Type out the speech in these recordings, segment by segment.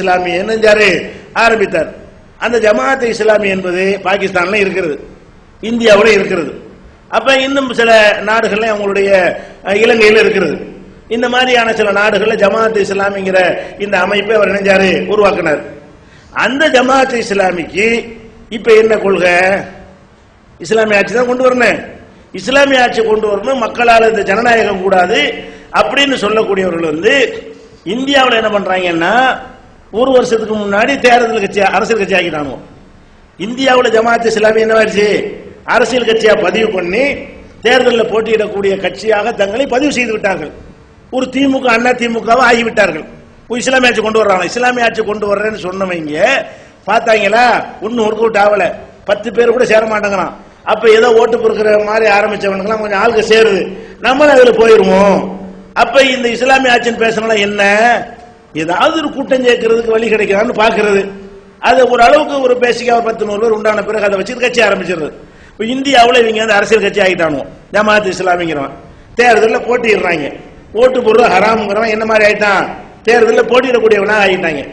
இஸ்லாமிய செஞ்சாரு ஆரம்பித்தார். அந்த ஜமாத் இஸ்லாமி என்பது பாகிஸ்தான்ல இருக்கிறது. இந்தியாவுல இருக்கிறது. அப்ப இன்னும் சில நாடுகள்ல அவங்களுடைய இலங்கையில் இலங்கையில இருக்கிறது. இந்த மாதிரியான சில நாடுகள்ல ஜமாத் இஸ்லாமிங்கிற இந்த அமைப்பை அவர் இணைஞ்சாரு உருவாக்கினார். அந்த ஜமாத் இஸ்லாமிக்கு இப்ப என்ன கொள்கை? இஸ்லாமிய ஆட்சி தான் கொண்டு வரணும். இஸ்லாமிய ஆட்சி கொண்டு வரணும். மக்களால் இந்த ஜனநாயகம் கூடாது அப்படின்னு சொல்லக்கூடியவர்கள் வந்து இந்தியாவில் என்ன பண்றாங்கன்னா ஒரு வருஷத்துக்கு முன்னாடி தேர்தல் கட்சி அரசியல் கட்சி ஆக்கிட்டானோ இந்தியாவில் ஜமாத் இஸ்லாமி என்னவாச்சு அரசியல் கட்சியா பதிவு பண்ணி தேர்தலில் போட்டியிடக்கூடிய கட்சியாக தங்களை பதிவு செய்து விட்டார்கள். ஒரு திமுக அண்ணா திமுகவை ஆகிவிட்டார்கள். இஸ்லாமிய ஆட்சி கொண்டு வர்றாங்க. இஸ்லாமிய ஆட்சி கொண்டு வர்றேன்னு சொன்னவங்க பார்த்தாங்களா ஒன்னும் ஒர்க் அவுட் ஆகல. பத்து பேர் கூட சேர மாட்டேங்கிறான். அப்ப ஏதோ ஓட்டு பொறுக்கிற மாதிரி ஆரம்பிச்சவனுக்கெல்லாம் கொஞ்சம் ஆளுக்கு சேருது. நம்மளும் அதில் போயிருவோம். அப்ப இந்த இஸ்லாமிய ஆட்சின்னு பேசுறதுனால என்ன? ஏதாவது ஒரு கூட்டம் சேர்க்கறதுக்கு வழி கிடைக்கிறான்னு பாக்குறது அது ஒரு அளவுக்கு ஒரு பேசிக்கா ஒரு பத்து நூறு பேர் உண்டான பிறகு அதை வச்சு கட்சி ஆரம்பிச்சிடுறது இப்போ இந்தியாவில் இவங்க வந்து அரசியல் கட்சி ஆகிட்டானோ ஜமாத் இஸ்லாமிங்கிறவன். தேர்தலில் போட்டிடுறாங்க ஓட்டு போடுறது ஹராம்ங்கிறவன் என்ன மாதிரி ஆயிட்டான்? தேர்தலில் போட்டியிடக்கூடியவனா ஆகிட்டாங்க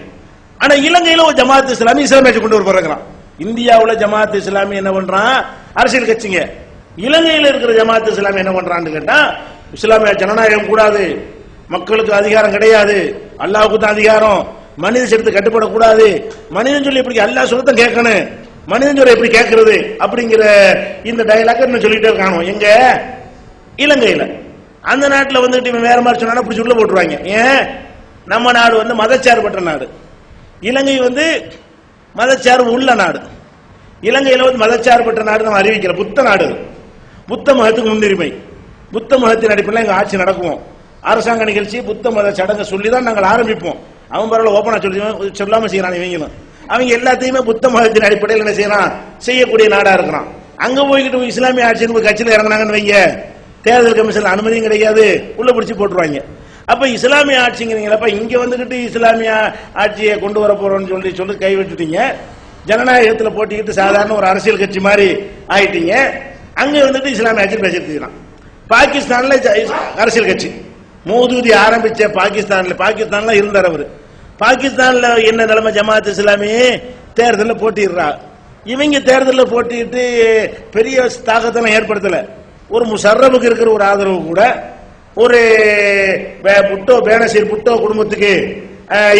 ஆனா இலங்கையில ஒரு ஜமாத் இஸ்லாமி இஸ்லாமிய கொண்டு வர போறாங்க இந்தியாவில் ஜமாத் இஸ்லாமி என்ன பண்றான்? அரசியல் கட்சிங்க. இலங்கையில் இருக்கிற ஜமாத் இஸ்லாமி என்ன பண்றான்னு கேட்டா இஸ்லாமிய ஜனநாயகம் கூடாது. மக்களுக்கு அதிகாரம் கிடையாது. அல்லாவுக்கு தான் அதிகாரம். மனித சேர்த்து கட்டுப்படக்கூடாது. மனிதன் சொல்லி இப்படி அல்லாஹ் சொல்லத்தான் கேட்கணும். மனிதன் சொல்ல எப்படி கேட்கறது? அப்படிங்கிற இந்த டைலாக இன்னும் சொல்லிட்டே இருக்கானோ? எங்க? இலங்கையில. அந்த நாட்டில் வந்துட்டு இவன் வேற மாதிரி சொன்னா பிடிச்சி உள்ள போட்டுருவாங்க. ஏன்? நம்ம நாடு வந்து மதச்சார்பற்ற நாடு. இலங்கை வந்து மதச்சார்பு உள்ள நாடு. இலங்கையில வந்து மதச்சார்பற்ற நாடு நம்ம அறிவிக்கிற புத்த நாடு புத்த மதத்துக்கு முன்னுரிமை. புத்த மதத்தின் அடிப்படையில் எங்க ஆட்சி நடக்கும் அரசாங்க நிகழ்ச்சி புத்த மத சடங்கு சொல்லி தான் நாங்கள் ஆரம்பிப்போம். அவன் பரவாயில்ல ஓப்பனா சொல்லி சொல்லாம செய்யறான் இவங்களும். அவங்க எல்லாத்தையுமே புத்த மதத்தின் அடிப்படையில் என்ன செய்யறான்? செய்யக்கூடிய நாடா இருக்கிறான். அங்க போய்கிட்டு இஸ்லாமிய ஆட்சின்னு கட்சியில் இறங்கினாங்கன்னு வைங்க. தேர்தல் கமிஷன் அனுமதியும் கிடையாது. உள்ள பிடிச்சி போட்டுருவாங்க. அப்ப இஸ்லாமிய ஆட்சிங்கிறீங்களப்ப இங்க வந்துகிட்டு இஸ்லாமிய ஆட்சியை கொண்டு வர போறோம்னு சொல்லி சொல்லி கை ஜனநாயகத்தில் போட்டிக்கிட்டு சாதாரண ஒரு அரசியல் கட்சி மாதிரி ஆயிட்டீங்க. அங்க வந்துட்டு இஸ்லாமிய ஆட்சி பேசிட்டு பாகிஸ்தான்ல அரசியல் கட்சி. மோதூதி ஆரம்பிச்ச பாகிஸ்தான்ல பாகிஸ்தான்ல இருந்தார் அவரு. பாகிஸ்தான்ல என்ன நிலைமை? ஜமாத் இஸ்லாமி தேர்தலில் போட்டிடுறா. இவங்க தேர்தலில் போட்டிட்டு பெரிய தாக்கத்தெல்லாம் ஏற்படுத்தல. ஒரு முஷர்ரபுக்கு இருக்கிற ஒரு ஆதரவு கூட ஒரு புட்டோ பேனசீர் புட்டோ குடும்பத்துக்கு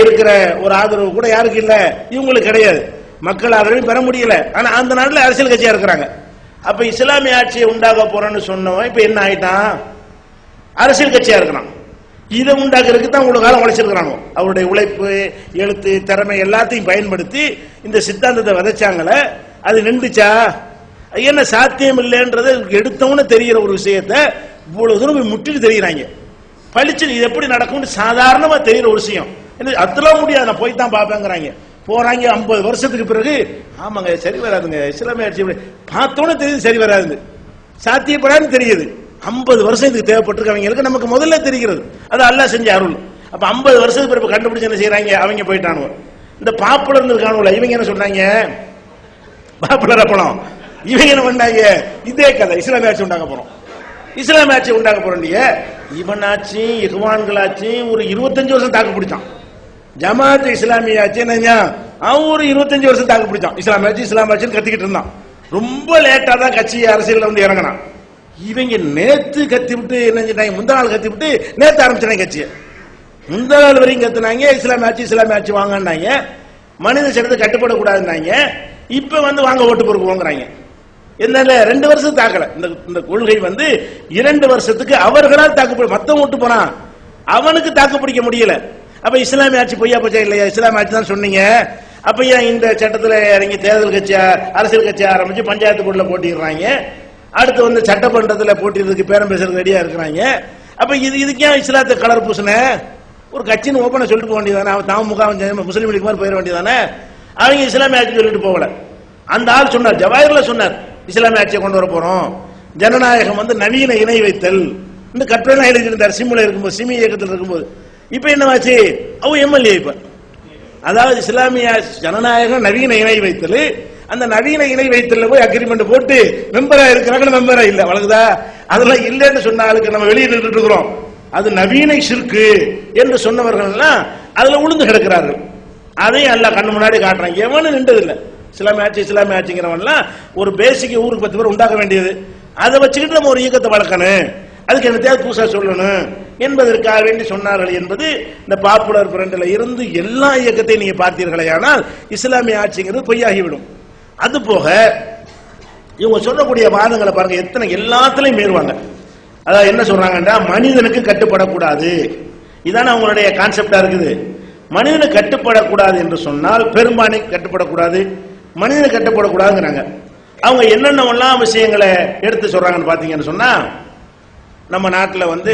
இருக்கிற ஒரு ஆதரவு கூட யாருக்கு இல்ல? இவங்களுக்கு கிடையாது. மக்கள் ஆதரவையும் பெற முடியல. ஆனா அந்த நாட்டில் அரசியல் கட்சியா இருக்கிறாங்க. அப்ப இஸ்லாமிய ஆட்சியை உண்டாக போறேன்னு சொன்னவன் இப்ப என்ன ஆயிட்டான்? அரசியல் கட்சியா இருக்கிறான். இதை உண்டாக்குறதுக்கு தான் இவ்வளவு காலம் உழைச்சிருக்கிறாங்க அவருடைய உழைப்பு எழுத்து திறமை எல்லாத்தையும் பயன்படுத்தி இந்த சித்தாந்தத்தை விதைச்சாங்கள அது நின்றுச்சா? என்ன சாத்தியம் இல்லைன்றது எடுத்தவனு தெரிகிற ஒரு விஷயத்த இவ்வளவு தூரம் போய் முட்டிட்டு தெரியுறாங்க பளிச்சு இது எப்படி நடக்கும்னு சாதாரணமா தெரிகிற ஒரு விஷயம். என்ன அதெல்லாம் முடியாது நான் போய் தான் பார்ப்பேங்கிறாங்க. போறாங்க ஐம்பது வருஷத்துக்கு பிறகு ஆமாங்க சரி வராதுங்க இஸ்லாமிய ஆட்சி பார்த்தோன்னே தெரியுது சரி வராது சாத்தியப்படாதுன்னு தெரியுது. ஐம்பது வருஷம் இதுக்கு தேவைப்பட்டிருக்கவங்களுக்கு நமக்கு முதல்ல தெரிகிறது. அது அல்லாஹ் செஞ்ச அருள். அப்ப ஐம்பது வருஷத்துக்கு பிறப்பு கண்டுபிடிச்சு என்ன செய்யறாங்க அவங்க போயிட்டானுவ இந்த பாப்புலர் இருக்கானுல இவங்க என்ன சொன்னாங்க பாப்புலர் அப்பளம் இவங்க என்ன பண்ணாங்க? இதே கதை. இஸ்லாமிய ஆட்சி உண்டாக்க போறோம். இஸ்லாமிய ஆட்சி உண்டாக்க போறோம் இல்லையே? ஆட்சி இஹ்வான்கள் ஒரு இருபத்தஞ்சு வருஷம் தாக்கு பிடிச்சான். ஜமாத் இஸ்லாமிய ஆட்சி அவன் ஒரு இருபத்தஞ்சு வருஷம் தாக்கு பிடிச்சான். இஸ்லாமிய ஆட்சி இஸ்லாமிய ஆட்சின்னு கத்திக்கிட்டு இருந்தான். ரொம்ப லேட்டா தான் கட்சி அரசியல் வந்து இறங்கினான். இவங்க நேத்து கத்தி விட்டு என்ன செஞ்சாங்க முந்தா நாள் கத்தி விட்டு நேத்து ஆரம்பிச்சாங்க கட்சியை. முந்தா நாள் வரையும் கத்துனாங்க இஸ்லாம் ஆட்சி இஸ்லாமிய ஆட்சி வாங்கினாங்க மனித சட்டத்தை கட்டுப்படக்கூடாதுனாங்க இப்ப வந்து வாங்க ஓட்டு பொறுப்புங்கிறாங்க. வாங்குறாங்க ரெண்டு வருஷம் தாக்கல. இந்த இந்த கொள்கை வந்து இரண்டு வருஷத்துக்கு அவர்களால் தாக்கு மத்தவன் விட்டு போனான் அவனுக்கு தாக்கு பிடிக்க முடியல. அப்ப இஸ்லாமிய ஆட்சி பொய்யா போச்சா இல்லையா? இஸ்லாமிய ஆட்சி தான் சொன்னீங்க. அப்ப ஏன் இந்த சட்டத்துல இறங்கி தேர்தல் கட்சியா அரசியல் கட்சி ஆரம்பிச்சு பஞ்சாயத்து போர்டில் போட்டிடுறாங்க? அடுத்து வந்து சட்டமன்றத்தில் போட்டியதுக்கு பேரம் பேசுறதுக்கு ரெடியா இருக்கிறாங்க. அப்ப இது இதுக்கே இஸ்லாத்தை கலர் பூசின? ஒரு கட்சின்னு ஓப்பனை சொல்லிட்டு போக வேண்டியதானே அவன் தாம் முகாம் முஸ்லீம் லீக் மாதிரி போயிட வேண்டியதானே அவங்க இஸ்லாமிய ஆட்சி சொல்லிட்டு போகல. அந்த ஆள் சொன்னார் ஜவாஹர்ல சொன்னார் இஸ்லாமிய ஆட்சியை கொண்டு வர போறோம். ஜனநாயகம் வந்து நவீன இணை வைத்தல். இந்த கட்டுரை எழுதியிருந்தார் சிம்ல இருக்கும்போது சிமி இயக்கத்தில் இருக்கும்போது. இப்ப என்னவாச்சு? அவ எம்எல்ஏ இப்ப. அதாவது இஸ்லாமிய ஜனநாயகம் நவீன இணை வைத்தல். அந்த நவீன இணை வைத்தல்ல போய் அக்ரிமெண்ட் போட்டு மெம்பரா இருக்கிறாங்க மெம்பரா இல்ல. வழங்குதா? அதெல்லாம் இல்லைன்னு சொன்ன ஆளுக்கு நம்ம வெளியே நின்றுட்டு இருக்கிறோம். அது நவீன சிற்கு என்று சொன்னவர்கள் எல்லாம் அதுல உளுந்து கிடக்கிறார்கள். அதையும் எல்லாம் கண்ணு முன்னாடி காட்டுறான் எவனும் நின்றது இஸ்லாமிய ஆட்சி இஸ்லாமிய ஆட்சிங்கிறவன்லாம் ஒரு பேசிக் ஊருக்கு பத்து பேர் உண்டாக்க வேண்டியது. அதை வச்சுக்கிட்டு நம்ம ஒரு இயக்கத்தை வளர்க்கணும். அதுக்கு என்ன தேவை புதுசா சொல்லணும் என்பதற்காக வேண்டி சொன்னார்கள் என்பது இந்த பாப்புலர் பிரண்டில் இருந்து எல்லா இயக்கத்தையும் நீங்க பார்த்தீர்களே ஆனால் இஸ்லாமிய ஆட்சிங்கிறது பொய்யாகிவிடும். அது போக இவங்க சொல்லக்கூடிய வாதங்களை பாருங்க எத்தனை எல்லாத்துலயும் மீறுவாங்க. அதாவது என்ன சொல்றாங்கன்னா மனிதனுக்கு கட்டுப்படக்கூடாது. இதான அவங்களுடைய கான்செப்டா இருக்குது. மனிதனுக்கு கட்டுப்படக்கூடாது என்று சொன்னால் பெரும்பான்மை கட்டுப்படக்கூடாது. மனிதனுக்கு கட்டுப்படக்கூடாதுங்கிறாங்க. அவங்க என்னென்னவெல்லாம் விஷயங்களை எடுத்து சொல்றாங்கன்னு பாத்தீங்கன்னு சொன்னா நம்ம நாட்டில் வந்து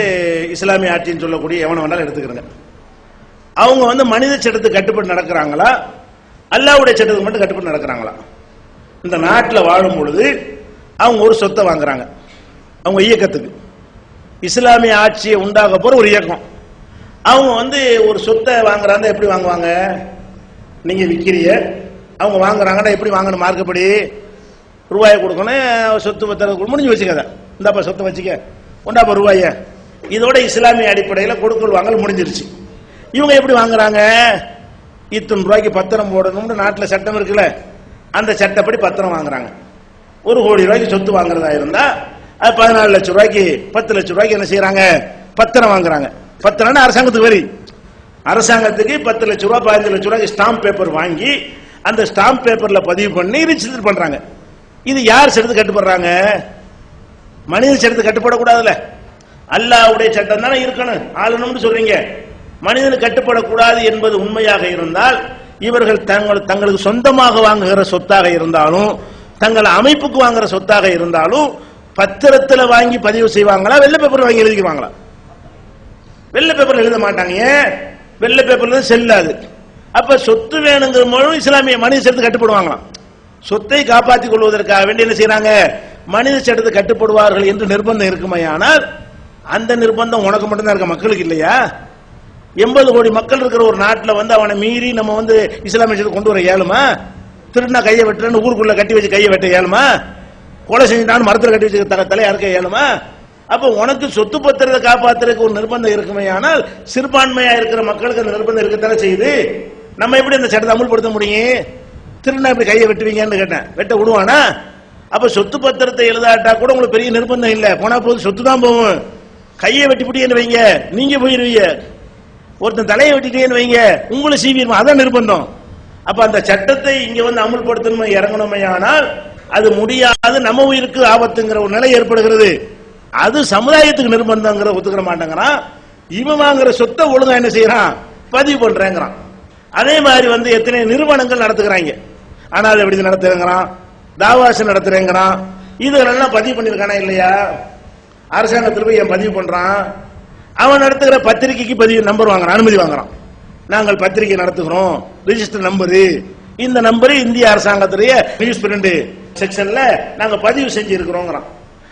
இஸ்லாமிய ஆட்சின்னு சொல்லக்கூடிய எவனை வேணாலும் எடுத்துக்கிறங்க. அவங்க வந்து மனித சட்டத்துக்கு கட்டுப்பட்டு நடக்கிறாங்களா? அல்லாவுடைய சட்டத்துக்கு மட்டும் கட்டுப்பட்டு நடக்கிறாங்களா? இந்த நாட்டில் வாழும் பொழுது அவங்க ஒரு சொத்தை வாங்குறாங்க. அவங்க இயக்கத்துக்கு. இஸ்லாமிய ஆட்சியை உண்டாக போற ஒரு இயக்கம். அவங்க வந்து ஒரு சொத்தை வாங்குறாங்க எப்படி வாங்குவாங்க? நீங்க விற்கிறீங்க அவங்க வாங்குறாங்கன்னா எப்படி வாங்கணும்? மார்க்கப்படி ரூபாயை கொடுக்கணும் சொத்து பத்திரம் முடிஞ்சு வச்சுக்கத இந்தாப்பா சொத்தை வச்சுக்க. கொண்டாப்பா ரூபாய. இதோட இஸ்லாமிய அடிப்படையில் கொடுக்கல் வாங்கல் முடிஞ்சிருச்சு. இவங்க எப்படி வாங்குறாங்க? இத்தனை ரூபாய்க்கு பத்திரம் போடணும்னு நாட்டில் சட்டம் இருக்குல்ல. அந்த சட்டப்படி பத்திரம் வாங்குறாங்க. ஒரு கோடி ரூபாய்க்கு சொத்து வாங்குறதா இருந்தா அது பதினாலு லட்சம் ரூபாய்க்கு பத்து லட்சம் ரூபாய்க்கு என்ன செய்யறாங்க பத்திரம் வாங்குறாங்க. பத்திரம்னா அரசாங்கத்துக்கு வரி. அரசாங்கத்துக்கு பத்து லட்சம் ரூபாய் பதினஞ்சு லட்சம் ரூபாய்க்கு ஸ்டாம்ப் பேப்பர் வாங்கி அந்த ஸ்டாம்ப் பேப்பர்ல பதிவு பண்ணி ரிஜிஸ்டர் பண்றாங்க. இது யார் சட்டத்துக்கு கட்டுப்படுறாங்க? மனித சட்டத்துக்கு கட்டுப்படக்கூடாதுல்ல. அல்லாவுடைய சட்டம் தானே இருக்கணும். ஆளணும்னு சொல்றீங்க. மனிதனுக்கு கட்டுப்படக்கூடாது என்பது உண்மையாக இருந்தால் இவர்கள் தங்கள் தங்களுக்கு சொந்தமாக வாங்குகிற சொத்தாக இருந்தாலும் தங்கள் அமைப்புக்கு வாங்குற சொத்தாக இருந்தாலும் பத்திரத்தில் வாங்கி பதிவு செய்வாங்களா வெள்ளை பேப்பர் வாங்கி எழுதிக்குவாங்களா? வெள்ளை பேப்பர் எழுத மாட்டாங்க ஏன்? வெள்ளை பேப்பர்ல செல்லாது. அப்ப சொத்து வேணுங்கிற மூலம் இஸ்லாமிய மனித சட்டத்துக்கு கட்டுப்படுவாங்களாம். சொத்தை காப்பாற்றிக் கொள்வதற்காக வேண்டி என்ன செய்யறாங்க மனித சட்டத்தை கட்டுப்படுவார்கள் என்று நிர்பந்தம் இருக்குமையானால் அந்த நிர்பந்தம் உனக்கு மட்டும்தான் இருக்க மக்களுக்கு இல்லையா? எண்பது கோடி மக்கள் இருக்கிற ஒரு நாட்டில் வந்து அவனை மீறி நம்ம வந்து இஸ்லாமிய கொண்டு வர இயலுமா? திருடினா கையை வெட்டுறேன்னு ஊருக்குள்ள கட்டி வச்சு கையை வெட்ட இயலுமா? கொலை செஞ்சுட்டான்னு மரத்தில் கட்டி வச்சு தலை தலையா இருக்க இயலுமா? அப்ப உனக்கு சொத்து பத்திரத்தை காப்பாத்துறதுக்கு ஒரு நிர்பந்தம் இருக்குமே ஆனால் சிறுபான்மையா இருக்கிற மக்களுக்கு அந்த நிர்பந்தம் இருக்கத்தானே செய்யுது? நம்ம எப்படி அந்த சட்டத்தை அமுல்படுத்த முடியும்? திருநா இப்படி கையை வெட்டுவீங்கன்னு கேட்டேன். வெட்ட விடுவானா? அப்ப சொத்து பத்திரத்தை எழுதாட்டா கூட உங்களுக்கு பெரிய நிர்பந்தம் இல்லை. போனா போது சொத்து தான் போகும். கையை வெட்டிப்பிட்டீங்கன்னு வைங்க. நீங்க போயிருவீங்க. ஒருத்தன் தலையை வெட்டிட்டீங்கன்னு வைங்க உங்களை சீவிடுமா அதான் நிர்பந்தம். அப்ப அந்த சட்டத்தை இங்க வந்து அமுல்படுத்தணுமே இறங்கணுமே ஆனால் அது முடியாது நம்ம உயிருக்கு ஆபத்துங்கிற ஒரு நிலை ஏற்படுகிறது. அது சமுதாயத்துக்கு நிர்பந்தங்கிற ஒத்துக்கிற மாட்டேங்கிறான். இவன் வாங்குற சொத்தை ஒழுங்கா என்ன செய்யறான்? பதிவு பண்றேங்கிறான். அதே மாதிரி வந்து எத்தனை நிறுவனங்கள் நடத்துகிறாங்க. ஆனால் எப்படி நடத்துறேங்கிறான் தாவாசம் நடத்துறேங்கிறான். இதெல்லாம் பதிவு பண்ணிருக்கானா இல்லையா? அரசாங்கத்தில் போய் என் பதிவு பண்றான்? அவன் நடத்துகிற பத்திரிகைக்கு பதிவு நம்பர் வாங்குறான் அனுமதி வாங்குறான். நாங்கள் பத்திரிகை நடத்துகிறோம் ரிஜிஸ்டர் நம்பரு இந்த நம்பரு இந்திய அரசாங்கத்துடைய நியூஸ் பிரிண்ட் செக்ஷன்ல நாங்க பதிவு செஞ்சு இருக்கிறோங்கிறான்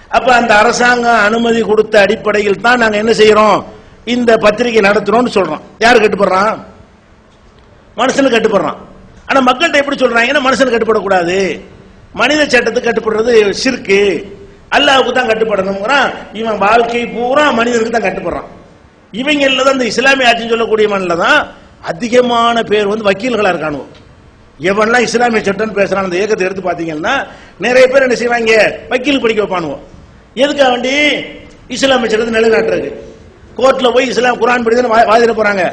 அப்ப அந்த அரசாங்கம் அனுமதி கொடுத்த அடிப்படையில் தான் நாங்க என்ன செய்யறோம்? இந்த பத்திரிகை நடத்துறோம்னு சொல்றோம் யார் கட்டுப்படுறான்? மனுஷனு கட்டுப்படுறான். ஆனா மக்கள்கிட்ட எப்படி சொல்றாங்கன்னா மனுஷனு கட்டுப்படக்கூடாது. மனித சட்டத்துக்கு கட்டுப்படுறது சிற்கு அல்லாவுக்கு தான் கட்டுப்படணுங்கிறான் இவன் வாழ்க்கை பூரா மனிதனுக்கு தான் கட்டுப்படுறான். இவங்கள்ல தான் இந்த இஸ்லாமிய ஆட்சின்னு சொல்லக்கூடியவன்ல தான் அதிகமான பேர் வந்து வக்கீல்களா இருக்கானுவோ எவன்லாம் இஸ்லாமிய சட்டம் பேசுறான் அந்த இயக்கத்தை எடுத்து பாத்தீங்கன்னா நிறைய பேர் என்ன செய்வாங்க? வக்கீல் படிக்க வைப்பானுவோம் எதுக்காக வேண்டி? இஸ்லாமிய சட்டத்தை நிலைநாட்டுறது கோர்ட்ல போய் இஸ்லாம் குரான் படி வா- வாதிட போறாங்க.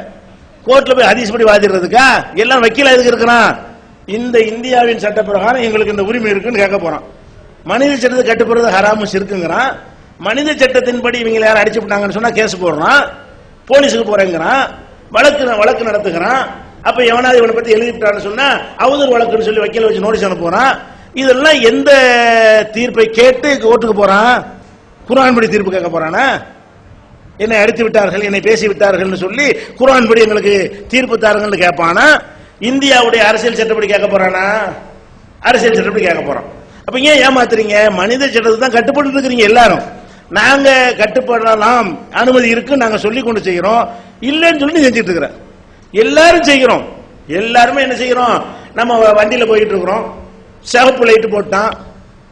கோர்ட்ல போய் ஹதீஸ் படி வாதிடுறதுக்கா? எல்லாம் வக்கீலா எதுக்கு இருக்கிறான்? இந்த இந்தியாவின் சட்ட பிரகாரம் எங்களுக்கு இந்த உரிமை இருக்குன்னு கேட்க போறான். மனித சட்டத்தை கட்டுப்படுறது ஹராமு இருக்குங்கிறான் மனித சட்டத்தின்படி இவங்க யாரும் அடிச்சு விட்டாங்கன்னு சொன்னா கேஸ் போடுறான். போலீஸுக்கு போறேங்கிறான். வழக்கு வழக்கு நடத்துகிறான். அப்ப எவனாவது இவனை பத்தி எழுதிட்டான்னு சொன்னா அவதூறு வழக்குன்னு சொல்லி வக்கீல வச்சு நோட்டீஸ் அனுப்புறான் இதெல்லாம் எந்த தீர்ப்பை கேட்டு கோர்ட்டுக்கு போறான்? குரான் படி தீர்ப்பு கேட்க போறானா? என்னை அடித்து விட்டார்கள் என்னை பேசி விட்டார்கள்னு சொல்லி குரான் படி எங்களுக்கு தீர்ப்பு தாருங்கள்னு கேட்பானா? இந்தியாவுடைய அரசியல் சட்டப்படி கேட்க போறானா? அரசியல் சட்டப்படி கேட்க போறான். அப்ப ஏன் ஏமாத்துறீங்க? மனித சட்டத்தை தான் கட்டுப்பட்டு இருக்கிறீங்க எல்லாரும். நாங்க கட்டுப்படலாம். அனுமதி இருக்கு நாங்க சொல்லி கொண்டு செய்கிறோம் இல்லைன்னு சொல்லி செஞ்சுட்டு இருக்கிறேன் எல்லாரும் செய்கிறோம் எல்லாருமே என்ன செய்கிறோம் நம்ம வ- வண்டியில போயிட்டு இருக்கிறோம் சிவப்பு லைட்டு போட்டான்.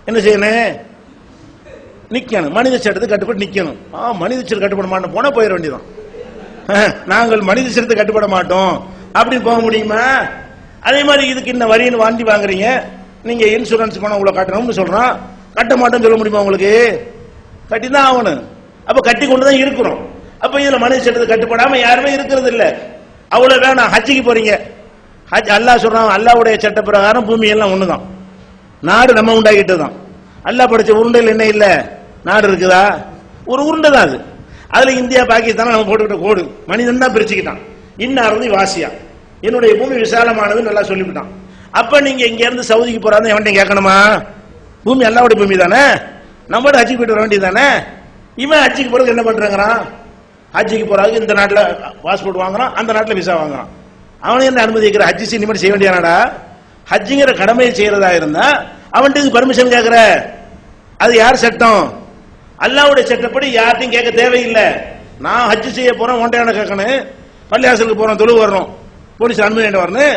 என்ன செய்யணும் நிக்கணும். மனித சட்டத்தை கட்டுப்பட்டு நிக்கணும். ஆ மனித சட்டம் கட்டுப்பட மாட்டோம். போனா போயிட வேண்டியதான் நாங்கள் மனித சட்டத்தை கட்டுப்பட மாட்டோம். அப்படின்னு போக முடியுமா? அதே மாதிரி இதுக்கு இன்னும் வரின்னு வாண்டி வாங்குறீங்க. நீங்க இன்சூரன்ஸ் பணம் உங்களை கட்டணும்னு சொல்றான் கட்ட மாட்டேன்னு சொல்ல முடியுமா உங்களுக்கு? கட்டி தான் ஆகணும் அப்ப கட்டி கொண்டு தான் இருக்கிறோம். அப்ப இதுல மனித சட்டத்தை கட்டுப்படாம யாருமே இருக்கிறது இல்ல. அவ்வளவு வேணாம் ஹஜ்ஜிக்கு போறீங்க. ஹஜ் அல்லாஹ் சொல்றான் அல்லாவுடைய சட்ட பிரகாரம் பூமி எல்லாம் ஒண்ணுதான். நாடு நம்ம உண்டாக்கிட்டு தான் அல்லாஹ் படிச்ச உருண்டையில் என்ன இல்ல? நாடு இருக்குதா? ஒரு உருண்டை தான் அது. அதுல இந்தியா பாகிஸ்தான் நம்ம போட்டுக்கிட்ட கோடு. மனிதன் தான் பிரிச்சுக்கிட்டான். இன்னாரது வாசியா. என்னுடைய பூமி விசாலமானது நல்லா சொல்லிவிட்டான். அப்ப நீங்க இங்க இருந்து சவுதிக்கு போறாங்க எவன்டையும் கேட்கணுமா? பூமி அல்லாவுடைய பூமி தானே? நம்மளோட ஹஜ்ஜிக்கு போயிட்டு வர வேண்டியது தானே? இவன் ஹஜ்ஜிக்கு போறது என்ன பண்றாங்கிறான்? ஹஜ்ஜிக்கு போறாங்க இந்த நாட்டில் பாஸ்போர்ட் வாங்குறான் அந்த நாட்டில் விசா வாங்குறான். அவனும் என்ன அனுமதி அனுமதிக்கிற ஹஜ்ஜி இனிமேல் செய்ய வேண்டியானடா ஹஜ்ஜிங்கிற கடமையை செய்யறதா இருந்தா அவன்கிட்ட பர்மிஷன் கேட்கிற? அது யார் சட்டம்? அல்லாவுடைய சட்டப்படி யார்ட்டையும் கேட்க தேவையில்லை. நான் ஹஜ்ஜி செய்ய போறேன் ஒன்றையான கேட்கணும்? பள்ளியாசலுக்கு போறோம் தொழு வரணும் போலீஸ் அனுமதி வரணும்.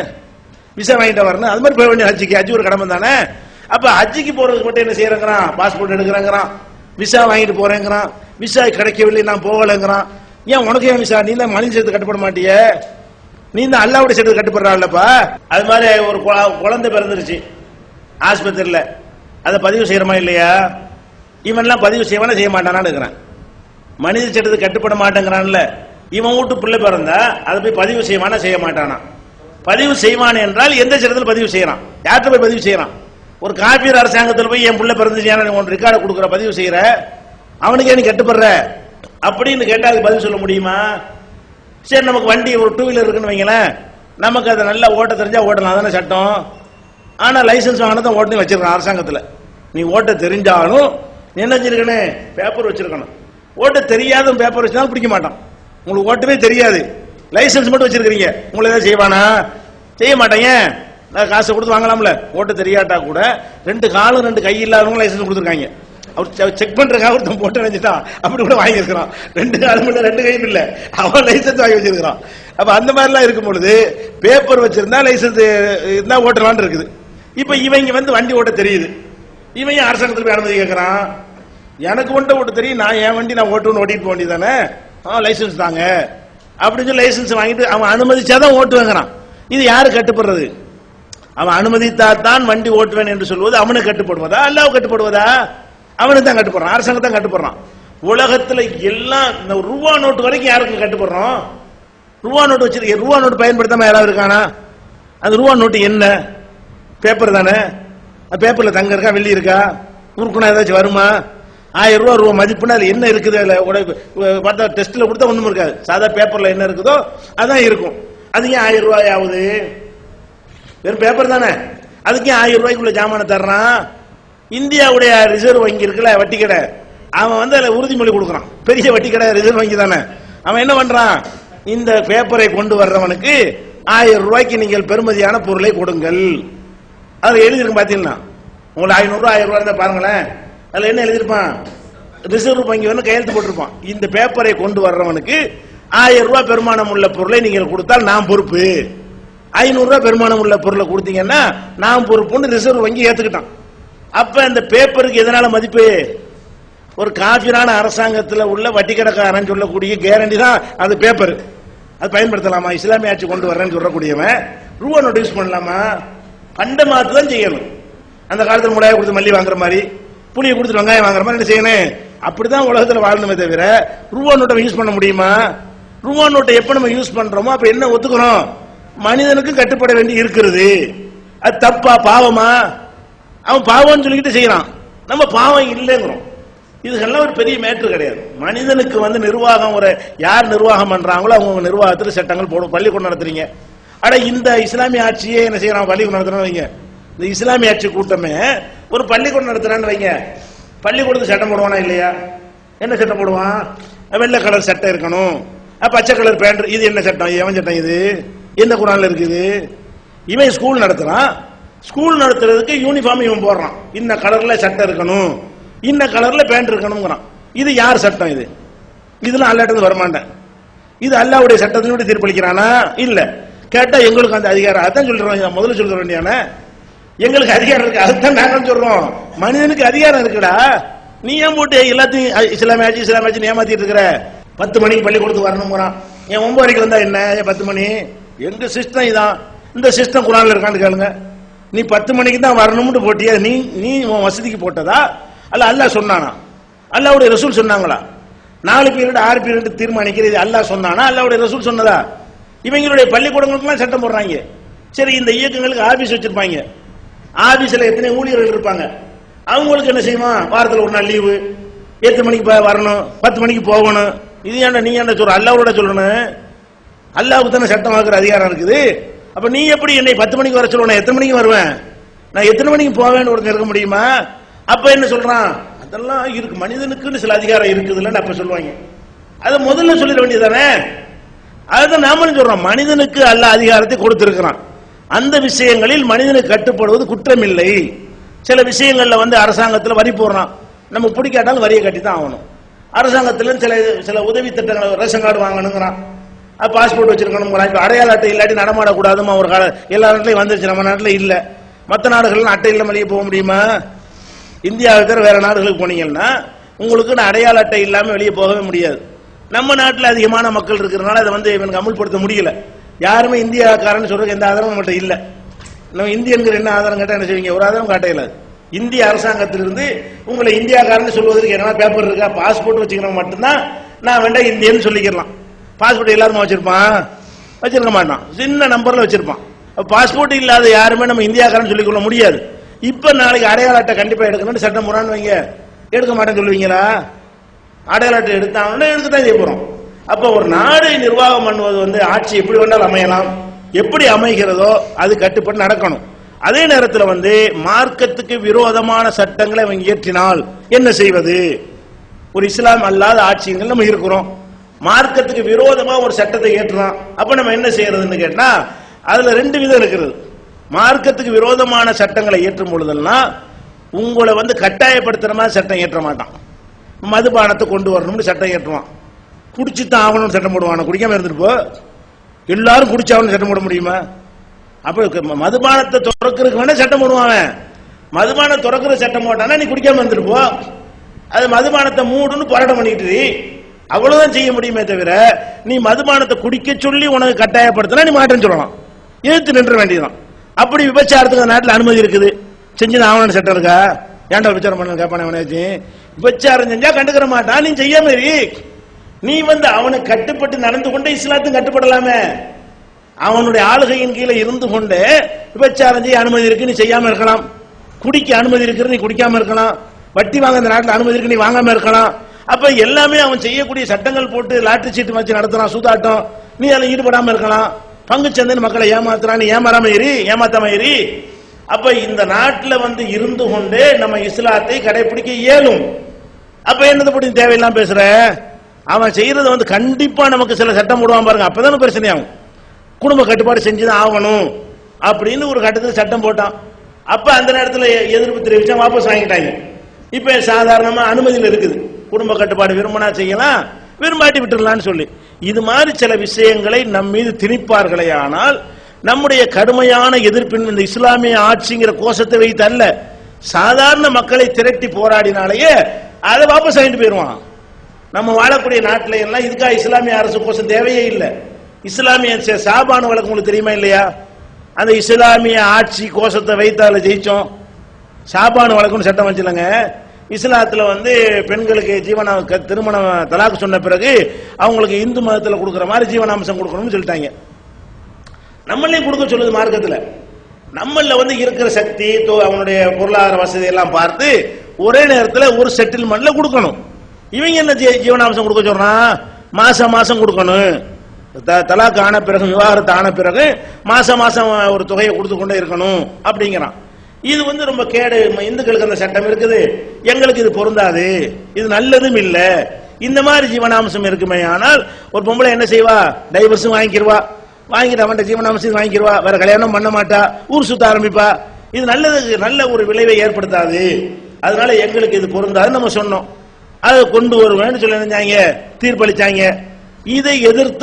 விசா வாங்கிட்டு வரணும். அது மாதிரி போக வேண்டிய ஹஜ்ஜிக்கு. ஹஜ்ஜி ஒரு கடமை தானே? அப்ப ஹஜ்ஜிக்கு போறதுக்கு மட்டும் என்ன செய்யறங்கிறான்? பாஸ்போர்ட் எடுக்கிறேங்கிறான். விசா வாங்கிட்டு போறேங்கிறான். விசா கிடைக்கவில்லை நான் போகலைங்கிறான். ஏன் உனக்கு ஏன் விசா நீ தான் மனித சேர்த்து கட்டுப்பட மாட்டிய? நீ தான் அல்லாவுடைய சேர்த்து கட்டுப்படுறாள்லப்பா. அது மாதிரி ஒரு குழ- குழந்தை பிறந்துருச்சு. ஆஸ்பத்திரியில. அதை பதிவு செய்யறமா இல்லையா? இவன்லாம் பதிவு செய்வானா செய்ய மாட்டானான்னு இருக்கிறான் மனித சட்டத்துக்கு கட்டுப்பட மாட்டேங்கிறான்ல. இவன் வீட்டு பிள்ளை பிறந்தா அதை போய் பதிவு செய்வானா செய்ய மாட்டானா? பதிவு செய்வான் என்றால் எந்த சிறத்தில் பதிவு செய்யறான்? யார்கிட்ட போய் பதிவு செய்யறான்? ஒரு காப்பீர் அரசாங்கத்தில் போய் என் பிள்ளை பிறந்துச்சியான உன் ரெக்கார்டை கொடுக்குற பதிவு செய்யற? அவனுக்கே நீ கட்டுப்படுற? அப்படின்னு கேட்டா அதுக்கு பதில் சொல்ல முடியுமா? சரி நமக்கு வண்டி ஒரு டூ வீலர் இருக்குன்னு வைங்களேன். நமக்கு அதை நல்லா ஓட்ட தெரிஞ்சா ஓட்டலாம் அதான சட்டம்? ஆனா லைசென்ஸ் வாங்கினதான் ஓட்டணும் வச்சிருக்கான் அரசாங்கத்தில். நீ ஓட்ட தெரிஞ்சாலும் நீ என்ன வச்சிருக்கணும்? பேப்பர் வச்சிருக்கணும். ஓட்ட தெரியாத பேப்பர் வச்சாலும் பிடிக்க மாட்டான். உங்களுக்கு ஓட்டவே தெரியாது. லைசன்ஸ் மட்டும் வச்சிருக்கீங்க உங்களை ஏதாவது செய்வானா? செய்ய மாட்டேங்க. நான் காசை கொடுத்து வாங்கலாம்ல. ஓட்ட தெரியாட்டா கூட ரெண்டு காலும் ரெண்டு கை இல்லாதவங்க லைசென்ஸ் கொடுத்துருக்காங்க. அவர் செக் பண்றதுக்காக ஒருத்தன் போட்டு நினைச்சிட்டான் அப்படி கூட வாங்கியிருக்கிறான். ரெண்டு காலும் இல்ல ரெண்டு கையும் இல்ல. அவன் லைசென்ஸ் வாங்கி வச்சிருக்கிறான். அப்ப அந்த மாதிரிலாம் இருக்கும் பொழுது பேப்பர் வச்சிருந்தா லைசன்ஸ் இருந்தா ஓட்டலான் இருக்குது. இப்ப இவங்க வந்து வண்டி ஓட்ட தெரியுது. இவன் ஏன் அரசாங்கத்தில் போய் அனுமதி கேட்கறான் எனக்கு ஒன்றை ஓட்ட தெரியும் நான் என் வண்டி நான் ஓட்டுன்னு ஓட்டிட்டு போக வேண்டியதானே ஆ லைசென்ஸ் தாங்க. அப்படின்னு சொல்லி லைசென்ஸ் வாங்கிட்டு அவன் அனுமதிச்சாதான் ஓட்டுவேங்கிறான் இது யாரு கட்டுப்படுறது? அவன் அனுமதித்தால் தான் வண்டி ஓட்டுவேன் என்று சொல்வது அவனுக்கு கட்டுப்படுவதா? அல்லாஹ் கட்டுப்படுவதா? அவனுக்கு தான் கட்டுப்படுறான். அரசாங்கம் தான் கட்டுப்படுறான். உலகத்துல எல்லாம் இந்த ரூபா நோட்டு வரைக்கும் யாருக்கும் கட்டுப்படுறோம்? ரூபா நோட்டு வச்சிருக்க ரூபா நோட்டு பயன்படுத்தாம யாராவது இருக்கானா? அந்த ரூபா நோட்டு என்ன? பேப்பர் தானே? பேப்பரில் பேப்பர்ல தங்க இருக்கா? வெள்ளி இருக்கா? உருக்குனா ஏதாச்சும் வருமா? ஆயிரம் ரூபா ரூபா மதிப்புனா அது என்ன இருக்குது? அதில் பார்த்தா டெஸ்ட்டில் கொடுத்தா ஒன்றும் இருக்காது. சாதா பேப்பரில் என்ன இருக்குதோ அதான் இருக்கும். அது ஏன் ஆயிரம் ரூபாய் ஆகுது? வெறும் பேப்பர் தானே. அதுக்கு ஏன் ஆயிரம் ரூபாய்க்குள்ள ஜாமானை தர்றான்? இந்தியாவுடைய ரிசர்வ் வங்கி இருக்குல்ல வட்டி கடை. அவன் வந்து அதில் உறுதிமொழி கொடுக்குறான். பெரிய வட்டி கடை ரிசர்வ் வங்கி தானே. அவன் என்ன பண்ணுறான் இந்த பேப்பரை கொண்டு வர்றவனுக்கு ஆயிரம் ரூபாய்க்கு நீங்கள் பெறுமதியான பொருளை கொடுங்கள். அதில் எழுதிருக்கு பார்த்தீங்கன்னா உங்களுக்கு ஐநூறுரூவா ஆயிரம் ரூபாய் இருந்தால் பாருங்களேன். அதுல என்ன எழுதிருப்பான் ரிசர்வ் வங்கி வந்து கையெழுத்து போட்டிருப்பான். இந்த பேப்பரை கொண்டு வர்றவனுக்கு ஆயிரம் ரூபாய் பெருமானம் உள்ள பொருளை நீங்கள் கொடுத்தால் நான் பொறுப்பு. ஐநூறு ரூபாய் பெருமானம் உள்ள பொருளை கொடுத்தீங்கன்னா நான் பொறுப்புன்னு ரிசர்வ் வங்கி ஏத்துக்கிட்டான். அப்ப இந்த பேப்பருக்கு எதனால மதிப்பு? ஒரு காஃபிரான அரசாங்கத்தில் உள்ள வட்டி கடைக்காரன் சொல்லக்கூடிய கேரண்டி தான் அது பேப்பர் அது பயன்படுத்தலாமா? இஸ்லாமிய ஆட்சி கொண்டு வர்றேன்னு சொல்லக்கூடியவன். ரூபா நோட் யூஸ் பண்ணலாமா? கண்ட மாத்து தான் செய்யணும். அந்த காலத்தில் முளைய கொடுத்து மல்லி வாங்குற மாதிரி புளியை கொடுத்து வெங்காயம் வாங்குற மாதிரி என்ன செய்யணும்? அப்படிதான் உலகத்தில் வாழணுமே தவிர ரூபா நோட்டை யூஸ் பண்ண முடியுமா? ரூபா நோட்டை எப்ப நம்ம யூஸ் பண்றோமோ அப்ப என்ன ஒத்துக்கிறோம் மனிதனுக்கு கட்டுப்பட வேண்டி இருக்கிறது. அது தப்பா பாவமா? அவன் பாவம்னு சொல்லிக்கிட்டு செய்யறான். நம்ம பாவம் இல்லைங்கிறோம். இதுக்கெல்லாம் ஒரு பெரிய மேட்ரு கிடையாது. மனிதனுக்கு வந்து நிர்வாகம் ஒரு யார் நிர்வாகம் பண்றாங்களோ அவங்க நிர்வாகத்தில் சட்டங்கள் போடும் பள்ளிக்கூடம் நடத்துறீங்க. ஆனா இந்த இஸ்லாமிய ஆட்சியே என்ன செய்யறான்? பள்ளிக்கூடம் நடத்துறோம் இந்த இஸ்லாமிய ஆட்சி கூட்டமே ஒரு பள்ளிக்கூடம் நடத்துறான்னு வைங்க. பள்ளிக்கூடத்துக்கு சட்டம் போடுவானா இல்லையா? என்ன சட்டம் போடுவான்? வெள்ளை கலர் சட்டை இருக்கணும். பச்சை கலர் பேண்ட் இது என்ன சட்டம்? எவன் சட்டம் இது? எந்த குரான்ல இருக்குது? இவன் ஸ்கூல் நடத்துறான். ஸ்கூல் நடத்துறதுக்கு யூனிஃபார்ம் இவன் போடுறான். இந்த கலர்ல சட்டை இருக்கணும். இந்த கலர்ல பேண்ட் இருக்கணுங்கிறான் இது யார் சட்டம் இது? இதெல்லாம் அல்லாட்டது வரமாட்டேன். இது அல்லாவுடைய சட்டத்தினுடைய தீர்ப்பளிக்கிறானா? இல்ல. கேட்டா எங்களுக்கு அந்த அதிகாரம். அதான் சொல்றோம். முதல்ல சொல்ல வேண்டியான எங்களுக்கு அதிகாரம் இருக்கு அதுதான் நாங்களும் சொல்றோம். மனிதனுக்கு அதிகாரம் இருக்குடா. நீ ஏன் போட்டு எல்லாத்தையும் அஹ், இஸ்லாமிய ஆட்சி இஸ்லாமிய ஆட்சி ஏமாத்திட்டு இருக்கிற? பத்து மணிக்கு பள்ளிக்கூடத்துக்கு வரணுங்கிறான் என் ஒன்பது வரைக்கும் வந்தா என்ன? ஏன் பத்து மணி? எங்க சிஸ்டம் இதான். இந்த சிஸ்டம் குரான்ல இருக்கான்னு கேளுங்க. நீ பத்து மணிக்கு தான் வரணும்னு போட்டியா நீ நீ உன் வசதிக்கு போட்டதா? அல்ல அல்லாஹ் சொன்னானா? அல்லாவுடைய ரசூல் சொன்னாங்களா? நாலு பீரியட் ஆறு பீரியட் தீர்மானிக்கிறது அல்லாஹ் சொன்னானா? அல்லாவுடைய ரசூல் சொன்னதா? இவங்களுடைய பள்ளிக்கூடங்களுக்குலாம் சட்டம் போடுறாங்க. சரி இந்த இயக்கங்களுக்கு ஆபீஸ் வச்சிருப்பாங்க. ஆபீஸ்ல எத்தனை ஊழியர்கள் இருப்பாங்க. அவங்களுக்கு என்ன செய்வான் வாரத்தில் ஒரு நாள் லீவு. எத்தனை மணிக்கு வரணும். பத்து மணிக்கு போகணும். இது ஏன்டா நீ என்ன சொல்ற? அல்லாவோட சொல்லணும். அல்லாவுக்கு தானே சட்டம் வாக்குற அதிகாரம் இருக்குது. அப்ப நீ எப்படி என்னை பத்து மணிக்கு வர சொல்லணும் எத்தனை மணிக்கு வருவேன்? நான் எத்தனை மணிக்கு போவேன்னு ஒருத்தர் இருக்க முடியுமா? அப்ப என்ன சொல்றான்? அதெல்லாம் இருக்கு. மனிதனுக்குன்னு சில அதிகாரம் இருக்குதுல்லன்னு அப்ப சொல்லுவாங்க. அதை முதல்ல சொல்லிட வேண்டியதானே அதுதான் நாமளும் சொல்றோம். மனிதனுக்கு அல்ல அதிகாரத்தை கொடுத்திருக்கிறான். அந்த விஷயங்களில் மனிதனுக்கு கட்டுப்படுவது குற்றம் இல்லை சில விஷயங்கள்ல வந்து அரசாங்கத்தில் வரி போடுறான். நம்ம பிடிக்காட்டாலும் வரியை கட்டி தான் ஆகணும். அரசாங்கத்துல சில சில உதவி திட்டங்களை ரேஷன் கார்டு வாங்கணுங்கிறான். பாஸ்போர்ட் வச்சிருக்கணும் அடையாள அட்டை இல்லாட்டி நடமாடக்கூடாதுமா? ஒரு கால எல்லா நாட்டிலையும் வந்துருச்சு. நம்ம நாட்டில் இல்லை. மற்ற நாடுகள்லாம் அட்டை இல்லாமல் வெளியே போக முடியுமா? இந்தியாவை தவிர வேற நாடுகளுக்கு போனீங்கன்னா உங்களுக்கு நான் அடையாள அட்டை இல்லாமல் வெளியே போகவே முடியாது. நம்ம நாட்டில் அதிகமான மக்கள் இருக்கிறதுனால அதை வந்து இவனுக்கு அமுல்படுத்த முடியல. யாருமே இந்தியாக்காரன் சொல்றதுக்கு எந்த ஆதாரமும் நம்மகிட்ட இல்ல. நம்ம இந்தியன்கிற என்ன ஆதாரம் கேட்டா என்ன செய்வீங்க ஒரு ஆதாரம் காட்ட இயலாது இந்திய அரசாங்கத்திலிருந்து உங்களை இந்தியாக்காரன் சொல்வதற்கு என்ன பேப்பர் இருக்கா? பாஸ்போர்ட் வச்சுக்கிறவங்க மட்டும்தான் நான் வேண்டாம் இந்தியன்னு சொல்லிக்கலாம் பாஸ்போர்ட் எல்லாருமே வச்சிருப்பான்? வச்சிருக்க மாட்டான். சின்ன நம்பர்ல வச்சிருப்பான். பாஸ்போர்ட் இல்லாத யாருமே நம்ம இந்தியாக்காரன் சொல்லிக் கொள்ள முடியாது. இப்ப நாளைக்கு அடையாள அட்டை கண்டிப்பா எடுக்கணும்னு சட்டம் போறான்னு வைங்க. எடுக்க மாட்டேன்னு சொல்லுவீங்களா? அடையாள அட்டை எடுத்தாங்கன்னா எடுக்கத்தான் செய்ய போறோம். அப்ப ஒரு நாடை நிர்வாகம் பண்ணுவது வந்து ஆட்சி எப்படி வேணாலும் அமையலாம்? எப்படி அமைகிறதோ அது கட்டுப்பட்டு நடக்கணும். அதே நேரத்தில் வந்து மார்க்கத்துக்கு விரோதமான சட்டங்களை அவங்க இயற்றினால் என்ன செய்வது? ஒரு இஸ்லாம் அல்லாத ஆட்சியங்கள் நம்ம இருக்கிறோம். மார்க்கத்துக்கு விரோதமா ஒரு சட்டத்தை ஏற்றுறோம் அப்ப நம்ம என்ன செய்யறதுன்னு கேட்டா அதுல ரெண்டு விதம் இருக்கிறது. மார்க்கத்துக்கு விரோதமான சட்டங்களை ஏற்றும் பொழுதெல்லாம் உங்களை வந்து கட்டாயப்படுத்துற மாதிரி சட்டம் ஏற்ற மாட்டான். மதுபானத்தை கொண்டு வரணும்னு சட்டம் ஏற்றுவான் குடிச்சுத்தான் ஆகணும்னு சட்டம் போடுவான்? குடிக்காம இருந்துட்டு போ. எல்லாரும் குடிச்சாகணும்னு சட்டம் போட முடியுமா? அப்ப மதுபானத்தை துறக்கிறதுக்கு வேணா சட்டம் போடுவான் அவன். மதுபானம் துறக்கிற சட்டம் போட்டானா நீ குடிக்காம இருந்துட்டு போ. அது மதுபானத்தை மூடுன்னு போராட்டம் பண்ணிட்டு அவ்வளவுதான் செய்ய முடியுமே தவிர நீ மதுபானத்தை குடிக்க சொல்லி உனக்கு கட்டாயப்படுத்தினா நீ மாட்டேன்னு சொல்லலாம். எதிர்த்து நின்ற வேண்டியதுதான். அப்படி விபச்சாரத்துக்கு நாட்டில் அனுமதி இருக்குது. செஞ்சு ஆவணம் சட்டம் இருக்கா? ஏன்டா விபச்சாரம் பண்ண கேட்பானே விபச்சாரம் செஞ்சா கண்டுக்கிற மாட்டான். நீ செய்யாம இரு. நீ வந்து அவனுக்கு கட்டுப்பட்டு நடந்து கொண்டு இஸ்லாத்துக்கு கட்டுப்படலாமே. அவனுடைய ஆளுகையின் கீழே இருந்து கொண்டு விபச்சாரம் செய்ய அனுமதி இருக்கு நீ செய்யாம இருக்கலாம். குடிக்க அனுமதி இருக்கு நீ குடிக்காம இருக்கலாம். வட்டி வாங்க இந்த நாட்டில் அனுமதி இருக்கு நீ வாங்காம இருக்கலாம். அப்ப எல்லாமே அவன் செய்யக்கூடிய சட்டங்கள் போட்டு லாட்டரி சீட்டு வச்சு நடத்துறான் சூதாட்டம். நீ அதில் ஈடுபடாம இருக்கலாம். பங்கு சந்தைன்னு மக்களை ஏமாத்துறான் நீ ஏமாறாம ஏறி ஏமாத்தாம ஏறி அப்ப இந்த நாட்டில் வந்து இருந்து கொண்டு நம்ம இஸ்லாத்தை கடைபிடிக்க இயலும். அப்ப என்னது படி தேவையில்லாம பேசுற? அவன் செய்யறது வந்து கண்டிப்பா நமக்கு சில சட்டம் போடுவான் பாருங்க. அப்பதானே பிரச்சனையாகும். குடும்ப கட்டுப்பாடு செஞ்சுதான் ஆகணும் அப்படின்னு ஒரு கட்டத்தில் சட்டம் போட்டான். அப்ப அந்த நேரத்தில் எதிர்ப்பு தெரிவிச்சா வாபஸ் வாங்கிட்டாங்க. இப்ப சாதாரணமா அனுமதியில் இருக்குது. குடும்ப கட்டுப்பாடு விரும்பினா செய்யலாம் விரும்பாட்டி விட்டுடலாம்னு சொல்லி. இது மாதிரி சில விஷயங்களை நம் மீது திணிப்பார்களே ஆனால் நம்முடைய கடுமையான எதிர்ப்பின் இந்த இஸ்லாமிய ஆட்சிங்கிற கோஷத்தை வைத்து அல்ல. சாதாரண மக்களை திரட்டி போராடினாலேயே அதை வாபஸ் வாங்கிட்டு போயிடுவான். நம்ம வாழக்கூடிய நாட்டில எல்லாம் இதுக்காக இஸ்லாமிய அரசு கோஷம் தேவையே இல்லை. இஸ்லாமிய சாபான வழக்கு உங்களுக்கு தெரியுமா இல்லையா? அந்த இஸ்லாமிய ஆட்சி கோஷத்தை வைத்தால ஜெயிச்சோம். சாபானு வழக்குன்னு சட்டம் வச்சுலங்க இஸ்லாத்துல வந்து பெண்களுக்கு ஜீவன க- திருமணம் தலாக்கு சொன்ன பிறகு அவங்களுக்கு இந்து மதத்தில் கொடுக்குற மாதிரி ஜீவனாம்சம் கொடுக்கணும்னு சொல்லிட்டாங்க. நம்மளையும் கொடுக்க சொல்லுது மார்க்கத்தில். நம்மள வந்து இருக்கிற சக்தி தோ- அவனுடைய பொருளாதார வசதி எல்லாம் பார்த்து ஒரே நேரத்தில் ஒரு செட்டில்மெண்ட்ல கொடுக்கணும். இவங்க என்ன ஜீவனாம்சம் கொடுக்க சொல்றான் மாசம் மாசம் கொடுக்கணும். த- தலாக்கு ஆன பிறகு விவாகரத்து ஆன பிறகு மாசம் மாசம் ஒரு தொகையை கொடுத்து கொண்டே இருக்கணும் அப்படிங்கிறான். இது வந்து ரொம்ப கேடு. இந்துக்களுக்கு அந்த சட்டம் இருக்குது. எங்களுக்கு இது பொருந்தாது. இது நல்லதும் இல்லை. இந்த மாதிரி ஜீவனாம்சம் இருக்குமே ஆனால் ஒரு பொம்பளை என்ன செய்வா? டைவர்ஸும் வாங்கிக்கிடுவா வாங்கிட்டு அவன்கிட்ட ஜீவனாம்சம் வாங்கிக்கிடுவா வேற கல்யாணம் பண்ண மாட்டா. ஊர் சுத்த ஆரம்பிப்பா. இது நல்லது நல்ல ஒரு விளைவை ஏற்படுத்தாது. அதனால எங்களுக்கு இது பொருந்தாது நம்ம சொன்னோம். அதை கொண்டு வருவேன்னு சொல்லி நினைச்சாங்க தீர்ப்பளிச்சாங்க. இதை எதிர்த்து